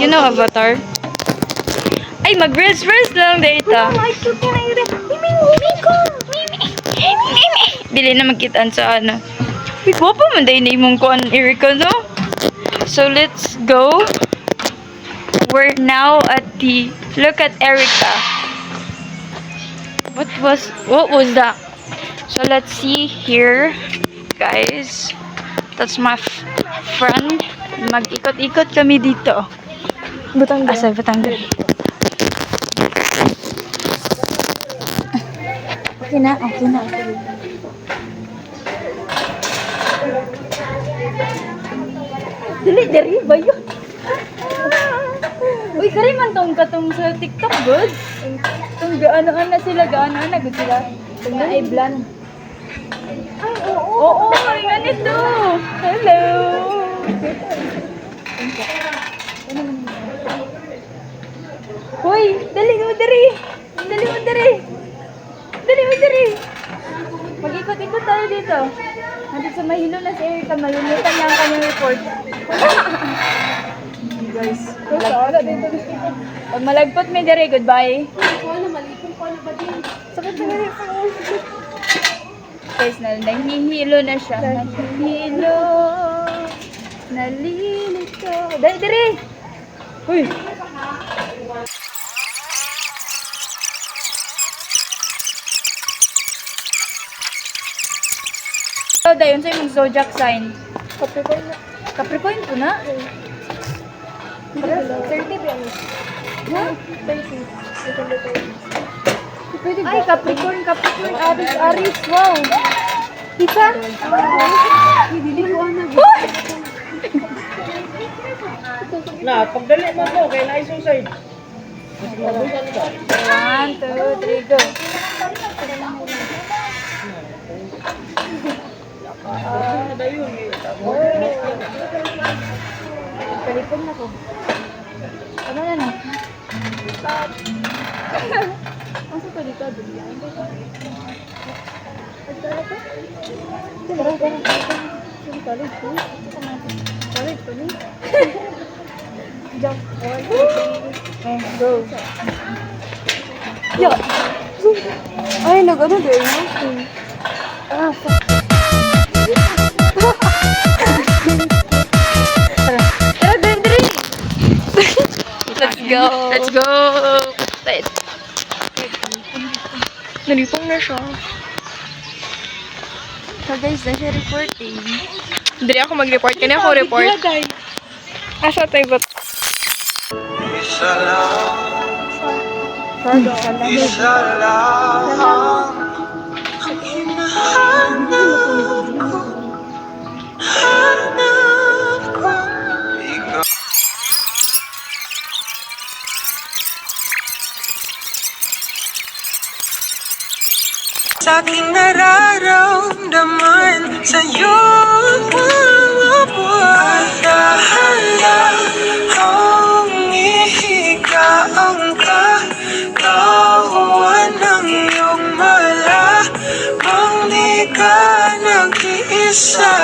You know Avatar? Ay, mag-reels-reels lang dito. Dili na magkitaan sa ano. Uy, guwapo man dahil na imong kuan Erika, no? So, let's go. We're now at the... Look at Erica. What was... What was that? So, let's see here, guys. That's my friend. Mag-ikot-ikot kami dito. Butang ba? Asa, Batangas. Okay na, okay na. Dili, dili ba yun? Uy, kari man tong katong sa TikTok, good. Tong gaano na sila, gaano na good sila. Tong na ay blan. Ay, oo. Oo, ay ganito. Hello. Hoy, dali mo diri. Dali mo diri. Dali mo diri. Mag-ikot-ikot tayo dito. Nandito sa mahilo na si Erica, malunitan niya ang kanyang report. Guys, malagpot. Pag malagpot may diri, goodbye. Sakit na diri sa ulo. Guys, na, nahihilo na siya. Nahihilo. Nalilito. Dali, diri. Uy. So, dayon sa imong zodiac sign. Capricorn na. Capricorn po na. 30 ba? Ha? 30. December 30. Pwede ba? Ay, Capricorn, Capricorn, Aris, Aris, wow. Isa? Hindi ko na. Na, pagdali mo mo, kaya na isusay. One, two, three, go. Kalipon na ko. Ano na na? Asa ka dito? Dulian. Tara, tara. College ko. College ko ni. Jump. One, two, three. Go. Yo! Ay, nag-ano din? Ah, fuck. Go. Let's go. Let's Nalipong na siya. So guys, na siya reporting. Dali ako mag-report. Kanya ako report. Asa tayo ba? Sorry, salam. Sa aking nararamdaman sa'yo Handa-handa akong ihiga ang kagawan ng iyong mala. Pang di ka nag-iisa